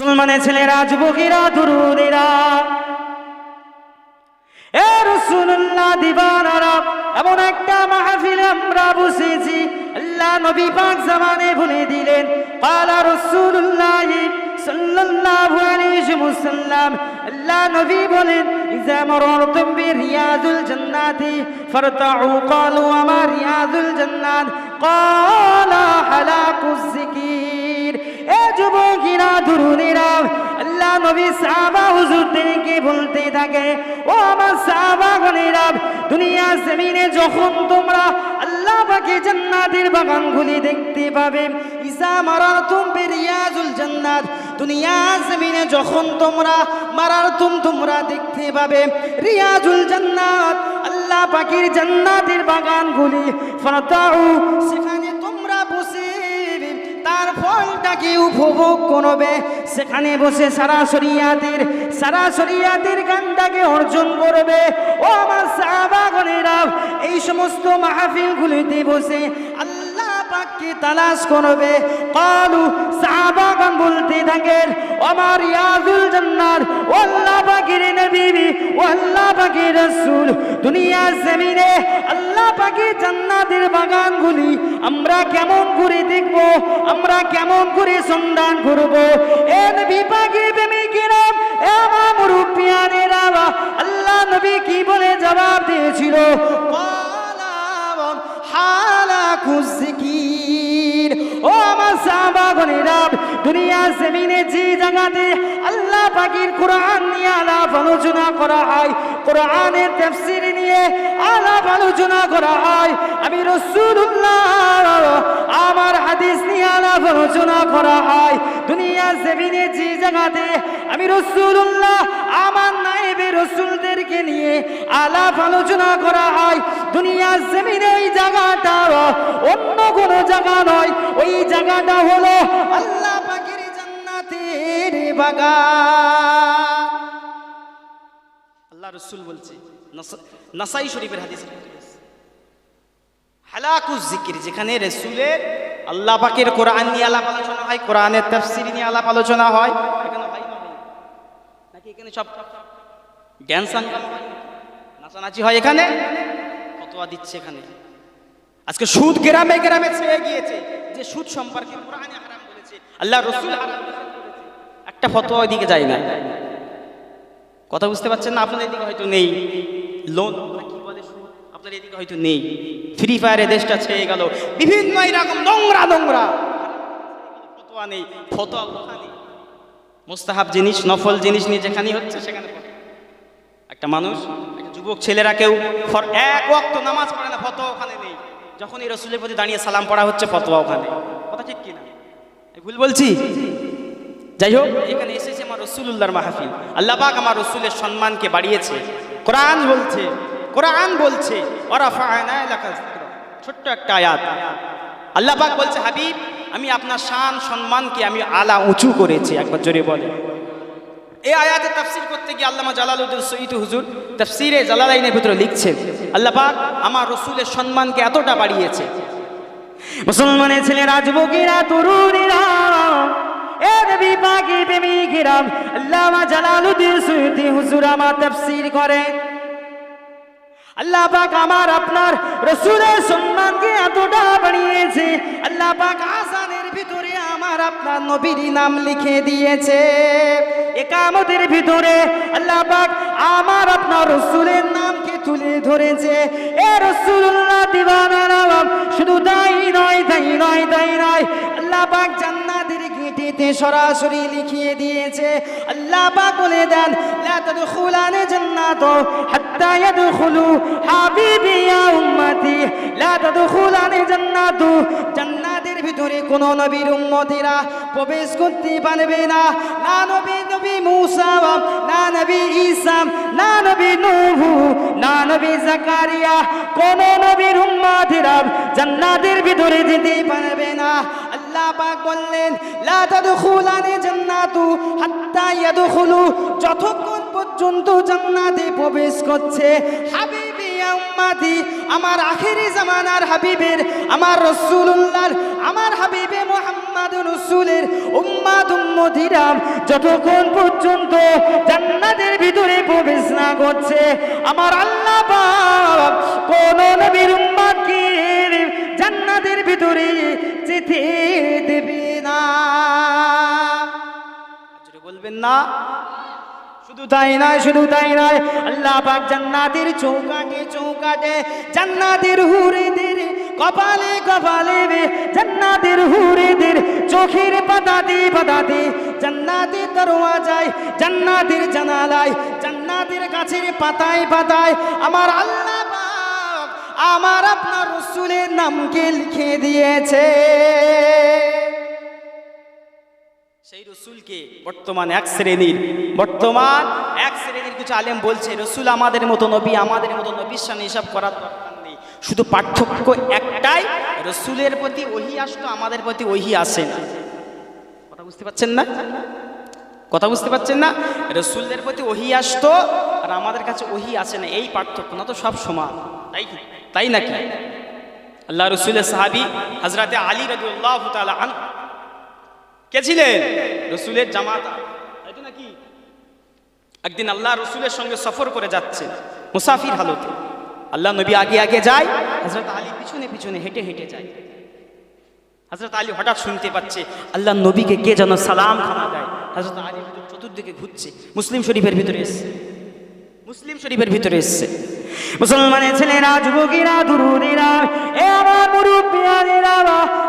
মুসলমানের ছেলেরা, যুবকেরা, তরুণেরা। এ রসুল্লাহ দিবানারা, এমন একটা মাহফিলে আমরা বসেছি। আল্লাহ নবী পাক জামানে বলে দিলেন, কালা রসুল্লাহ সাল্লাল্লাহু আলাইহি ওয়াসাল্লাম। আল্লাহ নবী বলেন, ইজা মারারতুম বিরিয়াজুল জান্নাতি, ফারতাউ ক্বালু আমা রিয়াজুল জান্নাত। ক্বালা হালাকুজ জিকির এ যুবকেরা, তরুণেরা, আল্লাহ নবী সাহাবা হুজুরদেরকে বলতে থাকে, ও আমার সাহাবা গণেরা, দুনিয়া জমিনে যখন তোমরা আল্লাহ পাকে জান্নাতের বাগানগুলি দেখতে পাবে ইসা মারার তুম রিয়াজুল দুনিয়া জমিনে যখন তোমরা মারার তুম দেখতে পাবে, রিয়াজুল জান্নাত, আল্লাহ পাকের জান্নাতের বাগানগুলি, ফাতাউ, সেখানে ফলটাকে উপভোগ করবে। সেখানে বসে সারা শরিয়াতের সারা শরিয়াতের গানটাকে অর্জন করবে। ও আমার সাহাবাগণেরা এই সমস্ত মাহফিলগুলিতে বসে আল্লাহ পাককে তালাশ করবে। কালু সাহাবাগণ বলতে থাকেন আমার জান্নাত আল্লাহ পাকের রাসূল দুনিয়া জমিনে আল্লাহ পাকের জান্নাতের বাগানগুলি আমরা কেমন করে দেখব, আমরা কেমন করে সন্ধান করব? এ নবী পাকের প্রেমিকেরা এ আমার মুরব্বিয়ানেরা আল্লাহ নবী কি বলে জবাব দিয়েছিল? হালাকুজ জিকির। ও আমার সাহাবাগণেরা দুনিয়া জমিনে যে জায়গাতে আল্লাহ পাকির কোরআন নিয়ে আলাপ আলোচনা করা হয়, কোরআনের তাফসীর নিয়ে আলাপ আলোচনা করা হয়, আমি রসুল্লাহ আমার হাদিস নিয়ে আলাপ আলোচনা করা হয় দুনিয়া জমিনে যে জায়গাতে আমি রসুল্লাহ আমার নায়েবে রসুলদেরকে নিয়ে আলাপ আলোচনা করা হয়। দুনিয়া জমিনে এই জায়গাটা অন্য কোনো জায়গা নয়। ওই জায়গাটা হলো আল্লাহ পাখির জান্নাতের আল্লাহ রসুল বলছে নাসাই শরীফের হাদিস। হালাকুজ জিকির, যেখানে রসুলের আল্লাহ পাকের কোরআন নিয়ে আলাপ আলোচনা হয়, কোরআনের তাফসির নিয়ে আলাপ আলোচনা হয়। এখানে? নাকি এখানে সব জ্ঞান সাঙ্গাল হয় নাচানাচি হয় এখানে? ফতোয়া দিচ্ছে এখানে। আজকে সুদ গ্রামে গ্রামে ছেয়ে গিয়েছে যে সুদ সম্পর্কে কোরআনে হারাম বলেছে আল্লাহ রসুল একটা ফতোয়া ওইদিকে যায় না। কথা বুঝতে পারছেন না? আপনাদের এদিকে হয়তো নেই। লোন কি বলে সুদ, আপনাদের এদিকে হয়তো নেই। ফ্রি ফায়ারে দেশটা ছেয়ে গেল। বিভিন্ন এরকম নোংরা নোংরা। ফতোয়া নেই। ফতোয়া ওখানে মোস্তাহাব জিনিস নফল জিনিস নিয়ে যেখানেই হচ্ছে সেখানে। একটা মানুষ, একটা যুবক ছেলেরা কেউ ফর- এক ওয়াক্ত নামাজ পড়ে না, ফতোয়া ওখানে নেই। যখন এই রসুলের প্রতি দাঁড়িয়ে সালাম পড়া হচ্ছে, ফতোয়া ওখানে কথা ঠিক কিনা? ভুল বলছি? যাই হোক, এখানে এসেছে আমার রসুল্লাহর মাহফিল। আল্লাহ পাক আমার রসুলের সম্মানকে বাড়িয়েছে। কোরআন বলছে কোরআন বলছে ছোট্ট একটা আয়াত। আল্লাহ পাক বলছে, হাবিব, আমি আপনার শান, সম্মানকে আমি আলা উঁচু করেছি। একবার জোরে বলে এই আয়াতে তাফসির করতে গিয়ে আল্লামা জালালউদ্দিন সঈদ হুজুর তাফসিরে জালালাইনের ভিতরে লিখছেন আল্লাহ পাক আমার রসুলের সম্মানকে এতটা বাড়িয়েছে। মুসলমানের ছেলেরা, যুবকেরা, তরুণীরা আল্লাহ আমার আপনার রসুলের সম্মানকে এতটা বাড়িয়েছে, আল্লাহ আসানের ভিতরে আমার আপনার নবীর নাম লিখে দিয়েছে। একামতের ভিতরে আল্লাহ পাক আমার আপনার রসুলের নামকে তুলে ধরেছে। এ রসুল্লাহ দিবানা নাম শুধু তাই নয় তাই নয় তাই নয়। আল্লাহ পাক জান্নাতের গেটেতে সরাসরি লিখিয়ে দিয়েছে। আল্লাহ পাক বলে দেন, লা তাদখুলানে জান্নাত হাত্তা ইয়াদখুলু হাবিবি ইয়া উম্মতি। লা তাদখুলানে জান্নাত জান্নাতের ভিতরে কোন নবীর উম্মতিরা প্রবেশ করতে পারবে না। না নবী নবী মূসা, না নবী ঈসা, না নবী নূহ, না নবী জাকারিয়া, কোন নবীর উম্মতিরা জান্নাতের ভিতরে যেতে পারবে না। আল্লাহ পাক বললেন, লা তাদখুলানি জান্নাতু হাত্তা ইয়াদখুলু। যতক্ষণ পর্যন্ত জান্নাতে প্রবেশ করছে, হাবিবি উম্মতি আমার আখেরি জামানার হাবিবের, আমার রাসূলুল্লাহর, আমার হাবিবে মুহাম্মদ রসুলের, উম্মাদ উম্মতিরাম যতক্ষণ পর্যন্ত জান্নাতের ভিতরে প্রবেশ না করছে, আমার আল্লাহ পাক কোন নবীর উম্মাদকে জান্নাতের ভিতরে যেতে দেবে না। বলবেন না শুধু তাই নয়, শুধু তাই নয়, আল্লাহ পাক জান্নাতের চৌকাটে চৌকাটে জান্নাতের হুরেদের কপালে কপালে বে জান্নাতের হুরেদের চোখের পাতাতে পাতাতে জান্নাতের দরওয়াজায়, জান্নাতের জানালায়, জান্নাতের গাছের পাতায় পাতায় আমার আল্লাহ পাক আমার আপনার রসুলের নামকে লিখে দিয়েছে। সেই রসুলকে বর্তমান এক শ্রেণির, বর্তমান এক শ্রেণির কিছু আলেম বলছে, রসুল আমাদের মতো নবী, আমাদের মতো নবীর সামনে এসব করার দরকার নেই। শুধু পার্থক্য একটাই, রসুলের প্রতি ওহি আসতো, আমাদের প্রতি ওহি আসে না। কথা বুঝতে পারছেন না? কথা বুঝতে পারছেন না? রসুলদের প্রতি ওহি আসতো, আর আমাদের কাছে ওহি আসে না, এই পার্থক্য, না তো সব সমান। তাই তাই নাকি? আল্লাহ রসুলের সাহাবি হজরতে আলী রবিউল্লাহ তালা আন কে ছিলেন? রসুলের জামাতা। তাই নাকি একদিন আল্লাহ রসুলের সঙ্গে সফর করে যাচ্ছে মুসাফির হালতে। আল্লাহ নবী আগে আগে যায় হজরত আলী পিছনে পিছনে হেঁটে হেঁটে যায়। হজরত আলী হঠাৎ শুনতে পাচ্ছে আল্লাহ নবীকে কে যেন সালাম খানা দেয়। হজরত আলী চতুর্দিকে ঘুরছে, মুসলিম শরীফের ভিতরে এসছে। মুসলিম শরীফের ভিতরে এসছে। মুসলমানের ছেলেরা, যুবকেরা, দুরুদেরা, এ আমার মুরব্বিয়ানেরা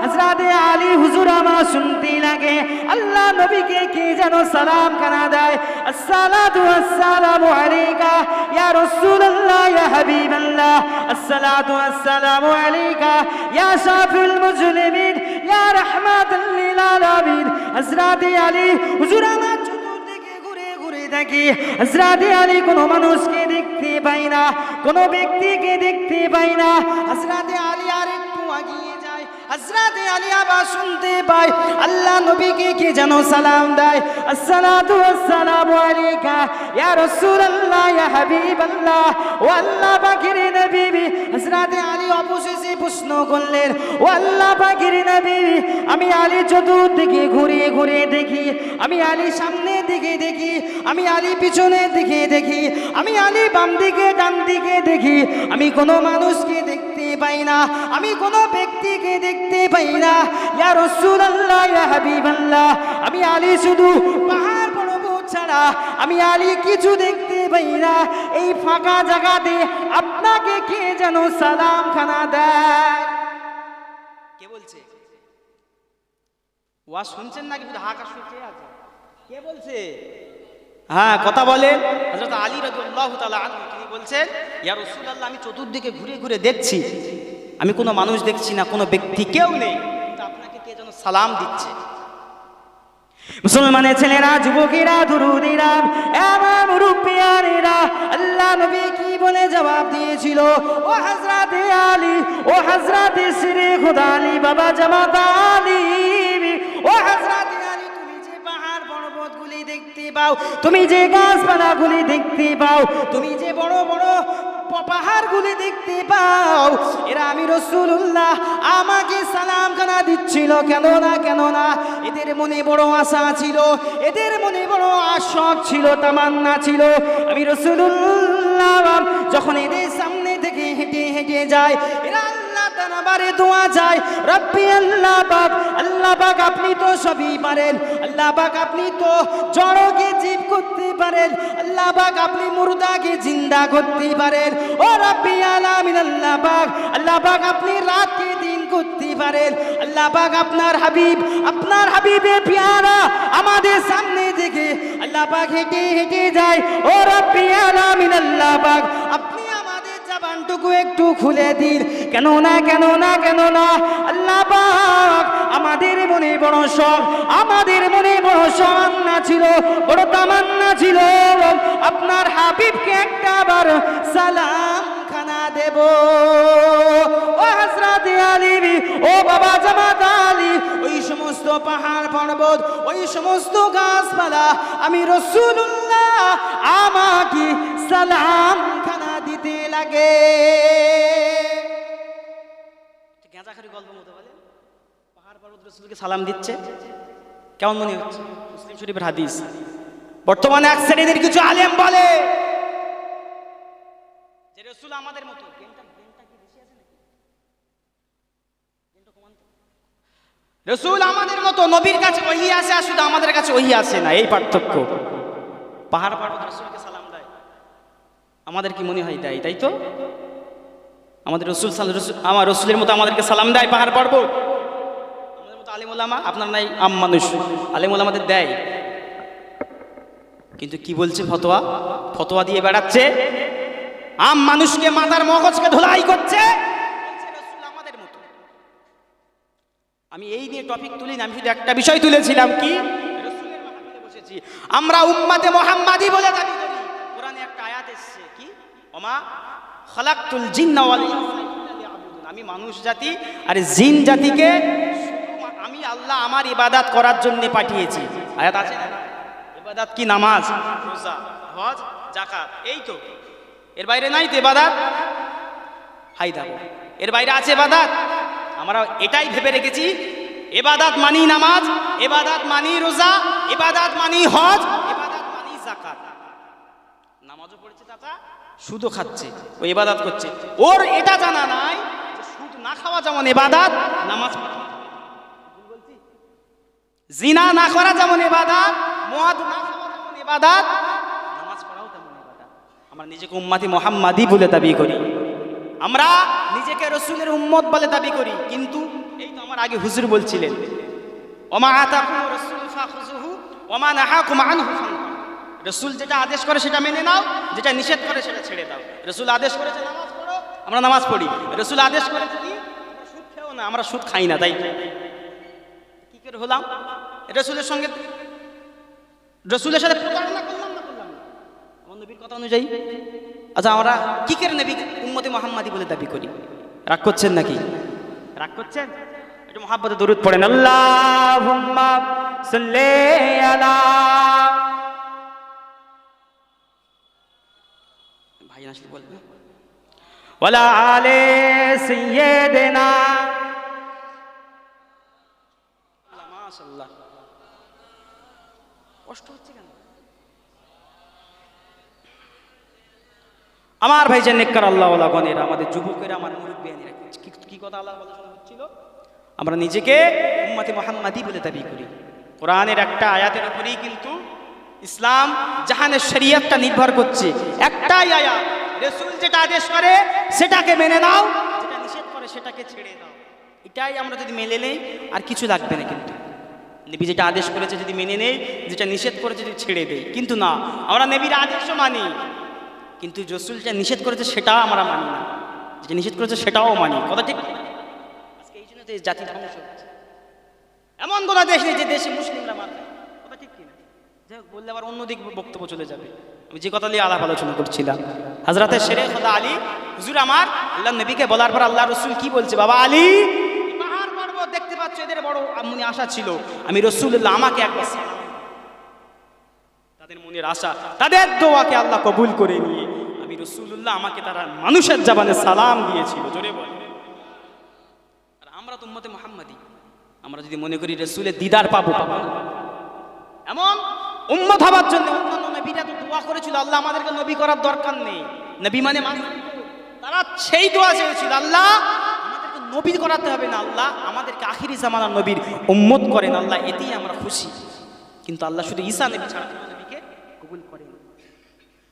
হযরতে আলী হুজুর আমার শুনতে লাগে। আল্লাহ নবীকে কে যেন সালাম খানা দেয়? আসসালাতু আসসালামু আলাইকা, ইয়া রাসূলুল্লাহ, ইয়া হাবিবাল্লাহ। আসসালাতু আসসালামু আলাইকা, ইয়া শাফিউল মুজলিমিন, ইয়া রাহমাতাল লিল আলামিন। হযরতে আলী হুজুর আমার চতুর্দিকে ঘুরে ঘুরে দেখি হজরতে আলী কোনো মানুষকে দেখতে পাই না, কোনো ব্যক্তিকে দেখতে পাই না। হজরতে আলী আর একটু আগিয়ে যায় হজরতে আলী আবার শুনতে পাই আল্লাহ নবীকে কে যেন সালাম দেয়, আসসালাতু আসসালামু আলাইকা, ইয়া রাসূলুল্লাহ, ইয়া হাবিবাল্লাহ, ও আল্লাহ পাকের নবী। আলী অবশেষে প্রশ্ন করলেন, ও আল্লাহ পাকের নবী, আমি আলী চতুর্দিকে ঘুরে ঘুরে দেখি, আমি আলী সামনের দিকে দেখি, আমি আলী পিছনের দিকে দেখি, আমি আলী বাম দিকে, ডান দিকে দেখি, আমি কোনো মানুষকে দেখতে পাই না, আমি কোনো ব্যক্তিকে দেখতে পাই না। ইয়া রাসূলুল্লাহ, ইয়া হাবিবাল্লাহ, আমি আলী শুধু পাহাড় পর্বত ছাড়া, আমি আলী কিছু দেখতে পাই না। এই ফাঁকা জায়গাতে আপনাকে কে যেন সালাম খানা দেয়? কে বলছে? ওয়া শুনছেন নাকি? হাঁকা শুনছে আছে? কে বলছে? হ্যাঁ কথা বলেন। হযরত আলী রাদিয়াল্লাহু তাআলা আনহু তিনি বলছেন ইয়া রাসূলুল্লাহ আমি চতুর্দিকে ঘুরে ঘুরে দেখছি। আমি কোনো মানুষ দেখছি না কোনো ব্যক্তি কেউ নেই। আপনাকে কে যেন সালাম দিচ্ছে? মুসলমানের ছেলেরা যুবকেরা দুরুদেরা আমার মুরব্বিয়ানেরা আল্লাহ নবী কি বলে জবাব দিয়েছিল? ও হযরতে আলী ও হযরতে সিরে খুদা আলী বাবা জামাত আলী ও হযরতে পাও। তুমি যে গাছপালাগুলি দেখতে পাও, তুমি যে বড় বড় পাহাড়গুলি দেখতে পাও, এরা আমি রসুল্লাহ আমাকে সালাম খানা দিচ্ছিল। কেন না কেন না এদের মনে বড় আশা ছিল, এদের মনে বড় আশক ছিল, তামান্না ছিল। আমি রসুল্লাহ যখন এদের সামনে থেকে হেঁটে হেঁটে যায় আপনি রাতকে দিন করতে পারেন। আল্লাহ আপনার হাবিব, আপনার হাবিবে পিয়ারা আমাদের সামনে থেকে আল্লাহ পাক হেঁটে হেঁটে যায়। ও রব্বি আলামিন আপনি জবানটুকু একটু খুলে দিন। কেন না কেন না কেন না আল্লাহ পাক আমাদের মনে বড় শখ আমাদের মনে বড় সান্না ছিল, বড় তামান্না ছিল। আপনার হাবিবকে একটা বার সালাম খানা দেব। ও হজরত আলী, ও বাবা জামাত আলী, ওই সমস্ত পাহাড় পর্বত, ওই সমস্ত গাছপালা, আমি রসুল্লাহ আমাকে সালাম খানা দিতে লাগে। গল্প মতো বলে। পাহাড় পর্বত রসুলকে সালাম দিচ্ছে। কেমন মনে হচ্ছে? মুসলিম শরীফের হাদিস। বর্তমানে এক শ্রেণির কিছু আলেম বলে যে রসুল আমাদের মতো। আছে। রসুল আমাদের মতো, নবীর কাছে ওহি আসে আর শুধু আমাদের কাছে ওহি আসে না, এই পার্থক্য। পাহাড় পর্বত রসুলকে আমাদের কি মনে হয় দেয় তাই তো? আমাদের রসুল সাল- রসুল আমার রসুলের মতো আমাদেরকে সালাম দেয় পাহাড় পর্বত? আমাদের মতো আলিম আপনার নাই, আম মানুষ। আলিম দেয়। কিন্তু কি বলছে ফতোয়া? ফতোয়া দিয়ে বেড়াচ্ছে। আম মানুষকে মাথার মগজকে ধোলাই করছে। আমাদের মতো। আমি এই নিয়ে টপিক তুলি না আমি শুধু একটা বিষয় তুলেছিলাম কি? আমরা উম্মাতে মোহাম্মাদি বলে দাবি করি। কোরআনে একটা আয়াত এসেছে। আমি মানুষ জাতি, আর জিন জাতিকে আমি আল্লাহ আমার ইবাদাত করার জন্য পাঠিয়েছি। আছে ইবাদত কি? নামাজ হজ জাকাত এই তো। এর বাইরে নাই তো ইবাদত? হাই দেখো এর বাইরে আছে এবাদাত আমরা এটাই ভেবে রেখেছি এবাদাত মানি নামাজ এবাদাত মানি রোজা এবাদাত মানি হজ এবাদাত মানি জাকাত নামাজও পড়েছে চাচা? সুদও খাচ্ছে, ও এবাদাত করছে। ওর এটা জানা নাই সুদ না খাওয়া যেমন এবাদাত নামাজ জিনা না করা যেমন এবাদাত মদ না খাওয়া যেমন এবাদাত নামাজ পড়াও তেমন এবাদাত আমরা নিজেকে উম্মাতি মোহাম্মাদি বলে দাবি করি। আমরা নিজেকে রসুলের উম্মত বলে দাবি করি। কিন্তু এই তো আমার আগে হুজুর বলছিলেন, ওমা আতাকুম রাসূল ফাখুযুহু, ওমা নাহাকুম আনহু ফান্তাহু রসুল যেটা আদেশ করে সেটা মেনে নাও, যেটা নিষেধ করে সেটা ছেড়ে দাও। রসুল আদেশ করেছে নামাজ পড়ো, আমরা নামাজ পড়ি। রসুল আদেশ করেছে কি? সুদ খেও না, আমরা সুদ খাই না, তাই কি করে হলাম? রসুলের সঙ্গে রসুলের সাথে প্রতারণা করলাম না করলাম না? আমার নবীর কথা অনুযায়ী। আচ্ছা আমরা কি করে নবী উম্মতি মোহাম্মদী বলে দাবি করি? রাগ করছেন নাকি? রাগ করছেন? একটু মহাব্বতে দরুদ পড়েন। আল্লাহ সাল্লি আলা ভাই আসলে বলবে। ওয়ালা আলে সাইয়্যিদিনা মাশাআল্লাহ। কষ্ট হচ্ছে কেন? আমার ভাই যে নেককার আল্লাহ গণের আমাদের যুবকেরা আমার মুরব্বিয়ানিরা কি কি কথা আল্লাহ আলোচনা হচ্ছিল? আমরা নিজেকে উম্মতে মোহাম্মদী বলে দাবি করি। কোরআনের একটা আয়াতের উপরেই কিন্তু ইসলাম জাহানের শরীয়তটা নির্ভর করছে। একটাই আয়া রসুল যেটা আদেশ করে, সেটাকে মেনে নাও, যেটা নিষেধ করে সেটাকে ছেড়ে দাও। এটাই আমরা যদি মেনে নেই, আর কিছু লাগবে না কিন্তু। নবী যেটা আদেশ করেছে যদি মেনে নেই, যেটা নিষেধ করেছে যদি ছেড়ে দেই কিন্তু না, আমরা নবীর আদেশও মানি। কিন্তু রসুল যা নিষেধ করেছে সেটাও আমরা মানি না। যেটা নিষেধ করেছে সেটাও মানি। কথা ঠিক? আজকে এই জন্য জাতি ধ্বংস হচ্ছে। এমন কোনো দেশ নেই যে দেশে মুসলিমরা কিনা যাই হোক, বললে আবার অন্যদিক বক্তব্য চলে যাবে। আমি যে কথা নিয়ে আলাপ আলোচনা করছিলাম হাজরাতে শেরে খোদা আলী হুজুর আমার আল্লাহ নবীকে বলার পর আল্লাহ রসুল কি বলছে? বাবা আলী পাহাড় পর্বত দেখতে পাচ্ছ এদের বড় মনে আশা ছিল। আমি রসুল্লাহ আমাকে একবার তাদের মনের আশা তাদের দোয়াকে আল্লাহ কবুল করে নিয়ে আমি রসুল্লাহ আমাকে তারা মানুষের জাবানে সালাম দিয়েছিল। জোরে বল। আর আমরা তো উম্মতে মোহাম্মদী। আমরা যদি মনে করি রসুলের দিদার পাবো পাবো এমন উম্মত হবার জন্য অন্যান্য নবীরা তো দোয়া করেছিল, আল্লাহ আমাদেরকে নবী করার দরকার নেই নবী মানে মানুষ। তারা সেই দোয়া চেয়েছিল, আল্লাহ আমাদেরকে নবী করাতে হবে না, আল্লাহ আমাদেরকে আখিরি জামানার নবীর উম্মত করেন, আল্লাহ এতেই আমরা খুশি কিন্তু আল্লাহ শুধু ঈসা নবী ছাড়া নবীকে কবুল করেন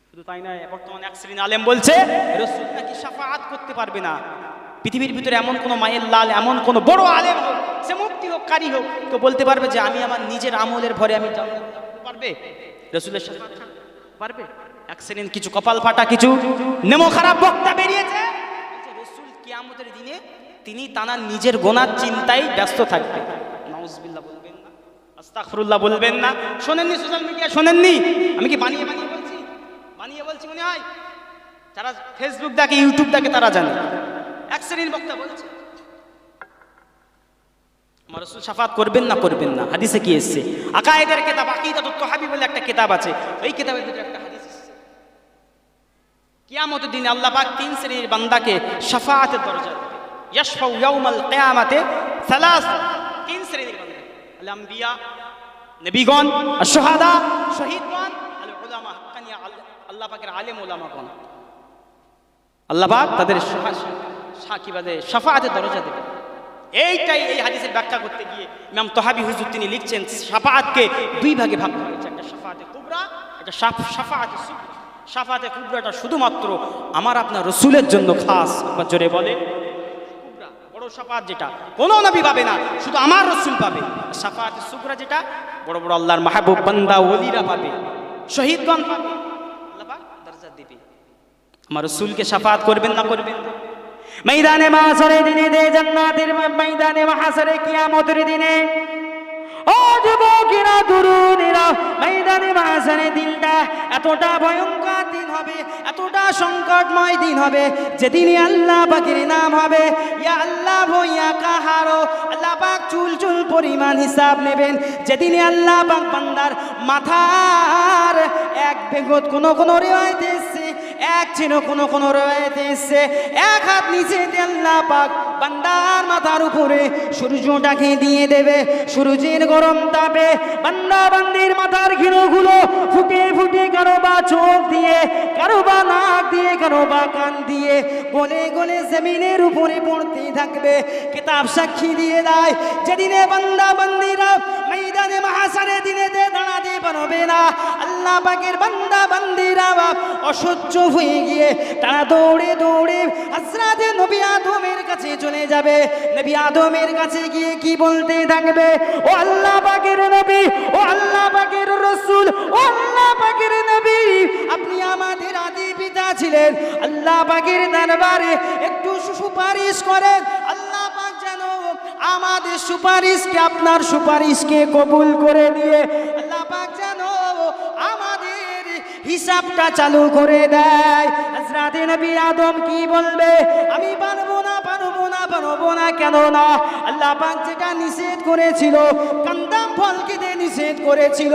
শুধু তাই নয় বর্তমানে এক শ্রেণি আলেম বলছে, রসুল নাকি সাফাত করতে পারবে না পৃথিবীর ভিতরে এমন কোনো মায়ের লাল, এমন কোনো বড় আলেম হোক, সে মুক্তি হোক, কারি হোক তো বলতে পারবে যে, আমি আমার নিজের আমলের ভরে আমি যাব। পারবে? রসুলের সাফাত পারবে? শ্রেণির কিছু কপাল ফাটা, কিছু নেমো খারাপ বক্তা বেরিয়েছে। রসুল কিয়ামতের দিনে তিনি তানার নিজের গোনার চিন্তায় ব্যস্ত থাকবে নাউজবিল্লাহ বলবেন না, আস্তাগফিরুল্লাহ বলবেন না। শোনেননি সোশ্যাল মিডিয়া, শোনেননি? আমি কি বানিয়ে বানিয়ে বলছি? বানিয়ে বলছি মনে হয়? যারা ফেসবুক দেখে ইউটিউব দেখে, তারা জানে। শ্রেণির বক্তা বলছে আমার রসুল করবেন না করবেন না। হাদিসে কি আকায়েদের বলে একটা কেতাব আছে। ওই কেতাবের ভিতরে একটা হাদিস কিয়ামতের দিনে আল্লাহ পাক তিন শ্রেণির বান্দাকে শাফাআতের দরজা ইয়াশফাউ ইয়াউমাল কিয়ামাতে সালাস। তিন আল আম্বিয়া, নবীগণ আর সোহাদা শহীদগণ, আল উলামা হাক্কানিয়া আল- আল্লাহ পাকের আলেম ওলামাগণ আল্লাহ পাক তাদের সাকিবাদে সাফাতে দরজা দেবেন। এইটাই এই হাদিসের ব্যাখ্যা করতে গিয়ে ইমাম তহাবি হুজুর তিনি লিখছেন সাফাতকে দুই ভাগে ভাগ করা হয়েছে, একটা সাফাতে কুবরা, একটা সাফ- সাফাতে সুবরা। সাফাতে কুবরাটা শুধুমাত্র আমার আপনার রসুলের জন্য খাস জোরে বলে। বড় সাফাত যেটা পাবে না, শুধু আমার রসুল সাফাতে যেটা, বড় বড় আল্লাহর মাহবুব বান্দা, ওলিরা দরজা আমার রসুলকে সাফাত করবেন না করবেন? না ময়দানে মাসরে দিনে দে জান্নাতের ময়দানে মাহাসরে কিয়ামতের দিনে। ও যুবকেরা, তরুণেরা, ময়দানে মাহাসরে দিনটা এতটা ভয়ঙ্কর দিন হবে, এতটা সংকটময় দিন হবে যেদিনে আল্লাহ পাকের নাম হবে, ইয়া আল্লাহ ভইয়া কাহারো, আল্লাহ পাক চুল চুল পরিমাণ হিসাব নেবেন। যেদিনে আল্লাহ পাক বান্দার মাথার এক বেগত কোন কোন রেওয়ায়তে এক ছিল কোন কোন রয়েতে এসছে। এক হাত নিচে আল্লাহ পাক, বান্দার মাথার উপরে সূর্যটাকে দিয়ে দেবে। সূর্যের গরম তাপে বান্দা বান্দির মাথার ঘিরোগুলো ফুটে ফুটে কারও বা চোখ দিয়ে, কারও বা নাক দিয়ে, কারও বা কান দিয়ে গলে গলে জমিনের উপরে পড়তে থাকবে। কিতাব সাক্ষী দিয়ে দেয়, যেদিনে বান্দা বান্দিরা ময়দানে মহাসারে দিনে দে দাঁড়াতে পারবে না। আল্লাহ পাকের বান্দা, বান্দিরা অসহ্য হয়ে গিয়ে তারা দৌড়ে দৌড়ে হজরাতে নবী আদমের কাছে চলে যাবে। নবী আদমের কাছে গিয়ে কি বলতে থাকবে? ও আল্লাহ পাকের নবী, ও আল্লাহ পাকের রসুল, ও আল্লাহ পাকের নবী, আপনি আমাদের আদি পিতা ছিলেন। আল্লাহ পাকের দরবারে একটু সুপারিশ করেন। আমাদের সুপারিশকে আপনার সুপারিশকে কবুল করে দিয়ে আল্লাহ যেন আমাদের হিসাবটা চালু করে দেয়। নবী আদম কি বলবে? আমি পারব না পারব না পারব না, কেন না? আল্লাহ পাক যেটা নিষেধ করেছিল, কান্দাম ফল খেতে নিষেধ করেছিল।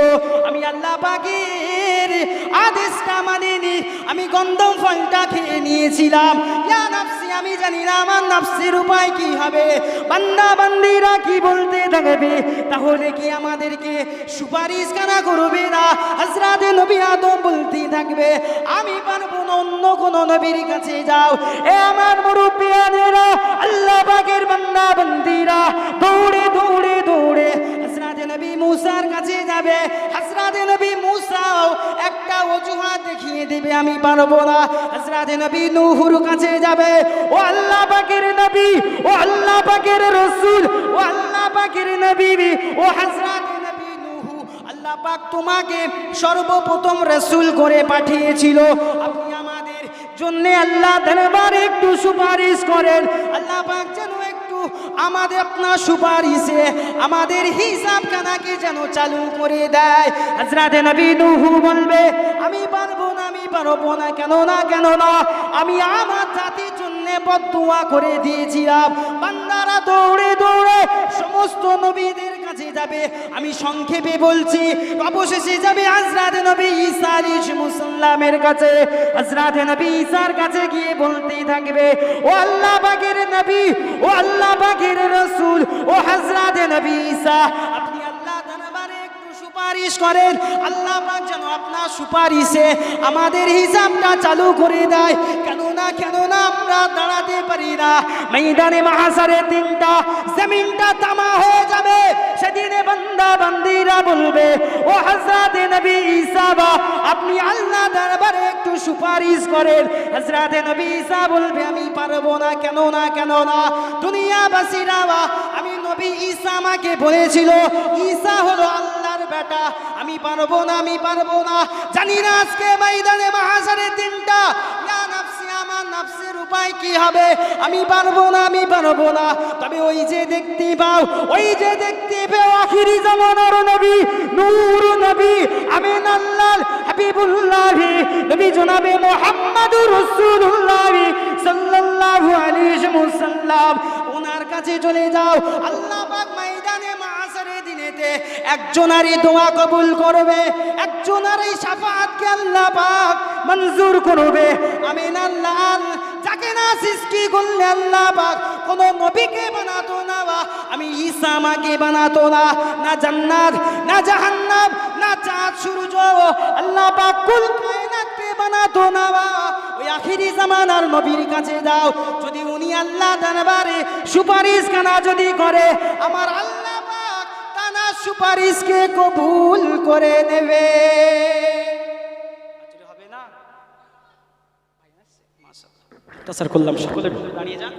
আমি আল্লাহ পাকের আদেশটা মানিনি, আমি গন্ধম ফলটা খেয়ে নিয়েছিলাম। আমি জানি না, আমার নাফসির উপায় কি হবে? বান্দা, বান্দিরা কি বলতে থাকবে? তাহলে কি আমাদেরকে সুপারিশ কানা করবে না? হজরাতে নবী আদম বলতে থাকবে, আমি পারব না, অন্য কোন নবীর কাছে যাও। এ আমার মুরব্বিয়ানেরা, আল্লাহ পাকের বান্দা, বান্দিরা, দৌড়ে দৌড়ে দৌড়ে হজরাতে নবী মুসার কাছে যাবে। হজরাতে নবী মুসাও একটা অজুহাত দেখিয়ে আমি পারব না। হজরাতে নবী নুহুর কাছে যাবে। ও আল্লাহ পাকের নবী, ও আল্লাহ পাকের ও আল্লাহ পাকের নবী, ও হজরাতে তোমাকে সর্বপ্রথম রসুল করে পাঠিয়েছিল। আপনি আমাদের জন্য আল্লাহ একটু সুপারিশ করেন। আল্লাহ যেন আমাদের আপনার সুপারিশে আমাদের হিসাব কানাকে যেন চালু করে দেয়? হাজরাতে নবী নুহু বলবে, আমি পারব না, আমি পারব না, কেন না কেন না? আমি আমার জাতির জন্য বদুয়া করে দিয়েছিলাম। বান্দারা দৌড়ে দৌড়ে সমস্ত নবীদের কাছে যাবে, আমি সংক্ষেপে বলছি, অবশেষে যাবে হজরাতে নবী ঈসা মুসাল্লামের কাছে। হজরাতে নবী ঈসার কাছে গিয়ে বলতে থাকবে, ও আল্লাহ বাগের নবী, ও আল্লাহ বাগের রসুল, ও হজরাতে নবী ঈসা সুপারিশ করেন। আল্লাহ পাক যেন আপনার সুপারিশে আমাদের হিসাবটা চালু করে দেয়। কেননা কেননা আমরা দাঁড়াতে পারি না। ময়দানে মাহাসারে তিনটা, জমিনটা তামা হয়ে যাবে। সেদিনে বান্দা বান্দিরা বলবে, ও হজরতে নবী ঈসা বা, আপনি আল্লাহ দরবারে একটু সুপারিশ করেন। হজরতে নবী ঈসা বলবে, আমি পারব না কেন না কেন না দুনিয়াবাসীরা আমি নবী ঈসা আমাকে বলেছিল, ঈসা হলো আল্লাহর বেটা, আমি পারব না, আমি পারব না। জানি না আজকে ময়দানে আমার নাফসের উপায় কি হবে? আমি পারব না, আমি পারব না। তবে ওই যে দেখতে পাও, ওই যে দেখতে পাও আখিরি জামানার নবী, নূর নবী, আমিন আল্লাহ, হাবিবুল্লাহ, নবী জনাবে মুহাম্মাদুর রাসূলুল্লাহ সাল্লাল্লাহু আলাইহি ওয়াসাল্লাম। ওনার কাছে চলে যাও, আল্লাহ দিনেতে একজনারই দোয়া কবুল করবে, একজনারই সাফাতকে আল্লাহ পাক মঞ্জুর করবে। আমিন আল্লাহ, যাকে না সৃষ্টি করলে আল্লাহ পাক কোন নবীকে বানাতো না বা আমি ঈসা আমাকে বানাতো না না জান্নাত, না জাহান্নাম, না চাঁদ, সূর্য, আল্লাহ পাক কুল কায়নাতকে বানাতো না বা ওই আখিরি জামানার নবীর কাছে যাও, যদি উনি আল্লাহ দরবারে সুপারিশ কানা যদি করে, আমার আল্লাহ সুপারিশকে কবুল করে নেবে হবে না? তাসার করলাম সকলে দাঁড়িয়ে যান।